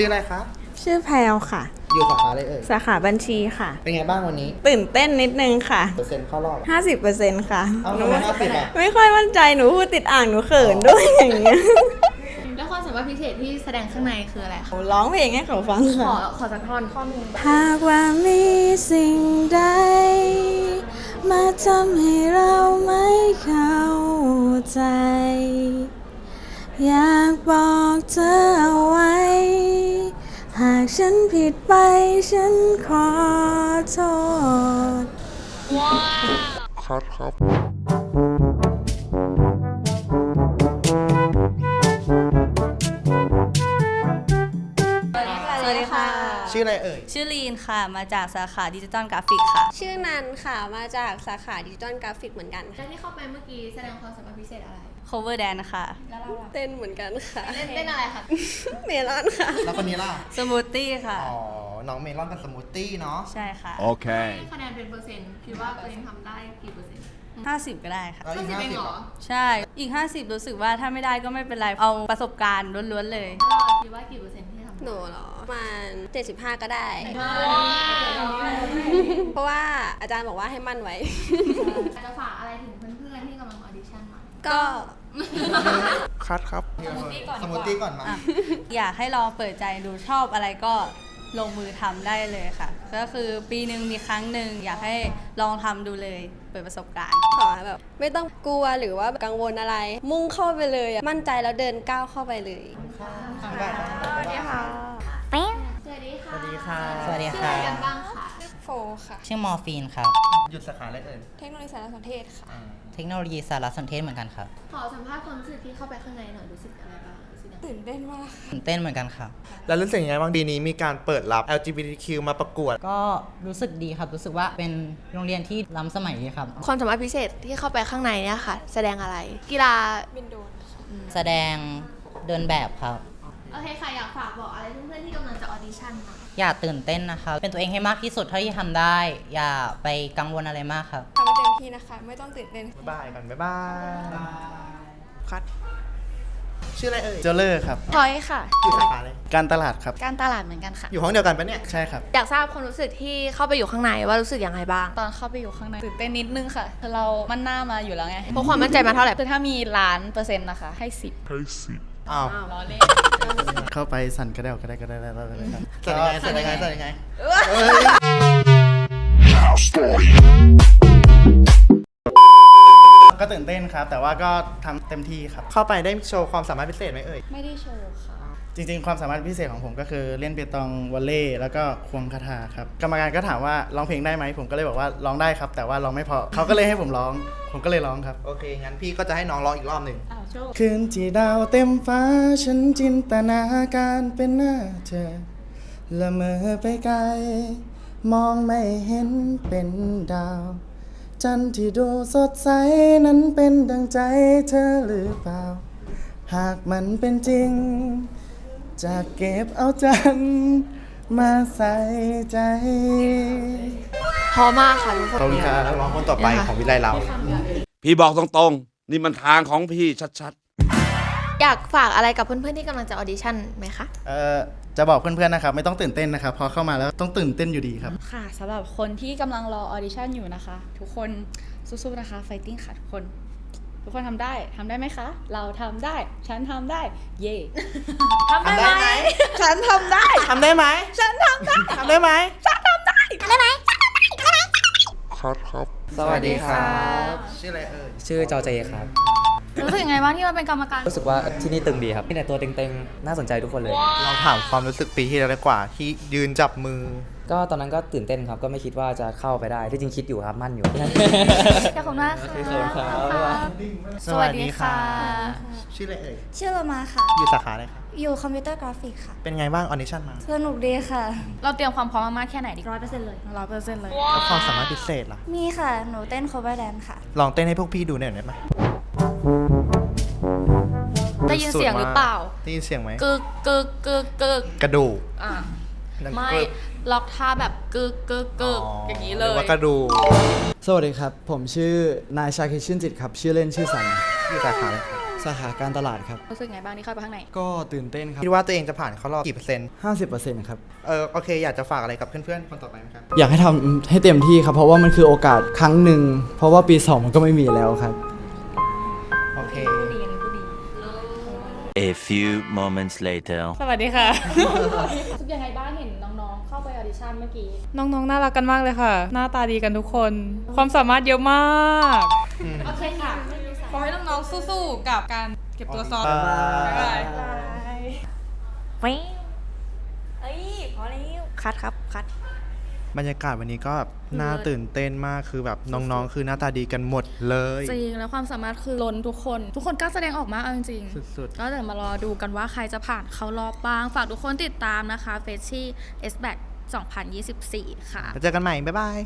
ชื่ออะไรคะ ชื่อแพลวค่ะ อยู่สาขาอะไรเอ่ย สาขาบัญชีค่ะ เป็นไงบ้างวันนี้ ตื่นเต้นนิดนึงค่ะ เปอร์เซ็นต์เข้ารอบ50%ค่ะ เอาหนูทำไมห้าสิบอะไม่ค่อยมั่นใจหนูพูดติดอ่างหนูเขินด้วยอย่างเงี้ยแล้วความสามารถพิเศษที่แสดงข้างในคืออะไรหคะนูร้องเพลงให้เขาฟังขค่ะ อขอสักท่อนข้อหนึ่งหากว่ามีสิ่งใด มาทำให้เราไม่เข้าใจ อยากบอกเธอเอาไว้หาก ฉันผิดไป ฉันขอโทษสวัสดีค่ะ ชื่ออะไรเอ่ย ชื่อลีนค่ะ มาจากสาขาดิจิตอลกราฟิกค่ะ ชื่อนันค่ะ มาจากสาขาดิจิตอลกราฟิกเหมือนกันค่ะ แล้วที่เข้าไปเมื่อกี้แสดงความสามารถพิเศษอะไร cover dance ค่ะเต้นเหมือนกันค่ะ เล่นเต้นอะไรคะเมลอนค่ะ แล้วคนนี้ล่ะสมูทตี้ค่ะ อ๋อ น้องเมลอนกับสมูทตี้เนาะใช่ค่ะ Okay. ให้คะแนนเป็นเปอร์เซ็นต์คิดว่าตัวเองทำได้กี่เปอร์เซ็นต์50 ก็ได้ค่ะ แล้วอีก50ห้าเองสิบเหรอใช่ อีก 50 รู้สึกว่าถ้าไม่ได้ก็ไม่เป็นไร เอาประสบการณ์ล้วนๆเลย แล้วเราคิดว่ากี่เปอร์เซ็นต์ที่ทำหนูเหรอประมาณ75 ก็ได้ว้าเพราะว่าอาจารย์บอกว่าให้มั่นไว้อาจจะฝากอะไรถึงเพื่อนๆที่กำลังออดิชั่นมา ก็ คัดครับ สมูทตี้ก่อนมา อะอยากให้ลองเปิดใจดูชอบอะไรก็ลงมือทำได้เลยค่ะ ก็คือปีหนึ่งมีครั้งหนึ่งอยากให้ลองทำดูเลย เปิดประสบการณ์ ขอแบบไม่ต้องกลัวหรือว่ากังวลอะไร มุ่งเข้าไปเลยอะมั่นใจแล้วเดินก้าวเข้าไปเลย สวัสดีค่ะ สวัสดีค่ะ สวัสดีชื่อค่ะอะไรกันบ้างค่ะโฟค่ะ ชื่อมอร์ฟีนครับ หยุดสาขาอะไรเอ่ยเทคโนโลยีสารสนเทศค่ะ อ่าเทคโนโลยีสารสนเทศเหมือนกันครับขอสัมภาษณ์ความรู้สึกที่เข้าไปข้างในหน่อยรู้สึกอะไรบ้างรู้สึกยังไงตื่นเต้นมาก ตื่นเต้นเหมือนกันครับ แล้วรู้สึกยังไงบ้างดีนี้มีการเปิดรับ LGBTQ มาประกวด ก็รู้สึกดีครับ รู้สึกว่าเป็นโรงเรียนที่ล้ำสมัยดีครับ ความสามารถพิเศษที่เข้าไปข้างในเนี่ยค่ะ แสดงอะไร กีฬา บินโดน แสดงเดินแบบครับ โอเคค่ะ อยากฝากบอกอะไรเพื่อนๆที่กำลังจะออดิชั่นมาอย่าตื่นเต้นนะครับเป็นตัวเองให้มากที่สุดเท่าที่ทำได้ อย่าไปกังวลอะไรมากครับ ทำให้เต็มที่นะคะ ไม่ต้องตื่นเต้น บ๊ายบายก่อนบ๊ายบายคัดชื่ออะไรเอ่ยเจเลอร์ครับ พอยค่ะ อยู่สาขาอะไรการตลาดครับ การตลาดเหมือนกันค่ะ อยู่ห้องเดียวกันปะเนี่ย ใช่ครับ อยากทราบความรู้สึกที่เข้าไปอยู่ข้างในว่ารู้สึกยังไงบ้าง ตอนเข้าไปอยู่ข้างในตื่นเต้นนิดนึงค่ะคือเรามั่นหน้ามาอยู่แล้วไงเพราะความมั่นใจมาเท่าไหร่ คือถ้ามีล้านเปอร์เซ็นต์นะคะ ให้สิบ อ้าวล้อเล่นเข้าไปสั่นกระเดวกระไดกระไดกระไดกระไดสั่นยังไงสั่นยังไงสั่นยังไงก็ตื่นเต้นครับ แต่ว่าก็ทำเต็มที่ครับ เข้าไปได้โชว์ความสามารถพิเศษไหมเอ่ย ไม่ได้โชว์ค่ะ จริงๆ ความสามารถพิเศษของผมก็คือเล่นเปียตองวอลเล่แล้วก็ควงคาถาครับกรรมการก็ถามว่าร้องเพลงได้ไหมผมก็เลยบอกว่าร้องได้ครับ แต่ว่าร้องไม่พอเขาก็เลยให้ผมร้อง ผมก็เลยร้องครับ โอเค งั้นพี่ก็จะให้น้องร้องอีกรอบหนึ่งอ้าวโชว์คืนที่ดาวเต็มฟ้าฉันจินตนาการเป็นหน้าเธอละเมอไปไกล มองไม่เห็นเป็นดาว จันทร์ที่ดูสดใสนั้นเป็นดังใจเธอหรือเปล่า หากมันเป็นจริง จะเก็บเอาจันทร์มาใส่ใจ พอมากค่ะทุกคนขอบคุณครับร้องคนต่อไปของวิไลเรา พี่บอกตรงๆ นี่มันทางของพี่ชัดๆอยากฝากอะไรกับเพื่อนๆที่กำลังจะออดิชั่นไหมคะ เอ่อ จะบอกเพื่อนๆนะครับ ไม่ต้องตื่นเต้นนะครับ พอเข้ามาแล้วต้องตื่นเต้นอยู่ดีครับ ค่ะสำหรับคนที่กำลังรอออดิชั่นอยู่นะคะ ทุกคนสู้ๆนะคะไฟติ้งค่ะทุกคน ทุกคนทำได้ทำได้ไหมคะ เราทำได้ ฉันทำได้ เย่ ทำได้ไหม ฉันทำได้ ทำได้ไหมฉันทำได้ ทำได้ไหมสวัสดีครับ ชื่ออะไรเอ่ย ชื่อจอเจครับ รู้สึกยังไงบ้างที่เราเป็นกรรมการรู้สึกว่าที่นี่ตึงดีครับที่ไหนตัวเต็งๆ น่าสนใจทุกคนเลย เราถามความรู้สึกปีที่แล้วดีกว่า ที่ยืนจับมือ ก็ตอนนั้นก็ตื่นเต้นครับ ก็ไม่คิดว่าจะเข้าไปได้ที่จริงคิดอยู่ครับมั่นอยู่ ขอบคุณมากค่ะขอบคุณครับ สวัสดีค่ะ ชื่ออะไรเอ่ยชื่อโลมาค่ะ อยู่สาขาอะไรครับอยู่คอมพิวเตอร์กราฟิกค่ะ เป็นไงบ้างออดิชั่นมาสนุกดีค่ะ เราเตรียมความพร้อมมามากแค่ไหนดีร้อยเปอร์เซ็นต์เลยร้อยเปอร์เซ็นต์เลย แล้วความสามารถพิเศษล่ะ มีค่ะ หนูเต้น cover dance ค่ะ ลองเต้นให้พวกพี่ดูหน่อยได้ไหม ได้ยินเสียงหรือเปล่า ได้ยินเสียงไหมกึกกึกกึกกึกกระดูกอะดังไม่กรึบล็อกท่าแบบกึกกึกกึกอย่างนี้เลหรืยว่ากระดูกสวัสดีครับ ผมชื่อนายชาคิดชื่นจิตครับ ชื่อเล่นชื่อสันอยู่สาขาอะไรครับสาขาการตลาดครับรู้สึกไงบ้างที่เข้าไปข้างในก็ตื่นเต้นครับคิดว่าตัวเองจะผ่านเข้ารอบกี่เปอร์เซ็นต์50%ครับเออโอเคอยากจะฝากอะไรกับเพื่อนๆคนต่อไปไหมครับอยากให้ทำให้เต็มที่ครับเพราะว่ามันคือโอกาสครั้งหนึ่งเพราะว่าปี2มันก็ไม่มีแล้วครับ A few moments later. สวัสดีค่ะ รู้สึกยังไงบ้างเห็นน้องๆ เข้าไปออดิชั่นเมื่อกี้ น้องๆ น่ารักกันมากเลยค่ะ หน้าตาดีกันทุกคน ความสามารถเยอะมาก โอเคค่ะ ขอให้น้องๆ สู้ๆ กับการเก็บตัวซ้อมบ๊ายบายบ๊ายบายเว้ยเอ้ย พอแล้ว คัดครับ คัด บรรยากาศวันนี้ก็แบบน่าตื่นเต้นมากคือแบบน้องๆ คือหน้าตาดีกันหมดเลยจริงแล้วความสามารถคือล้นทุกคน ทุกคนกล้าแสดงออกมาเอาจริงสุดๆก็เดี๋ยวมารอดูกันว่าใครจะผ่านเข้ารอบบ้าง ฝากทุกคนติดตามนะคะเฟชชี่ S b a c 2024 ค่ะๆแล้วเจอกันใหม่ บ๊ายบาย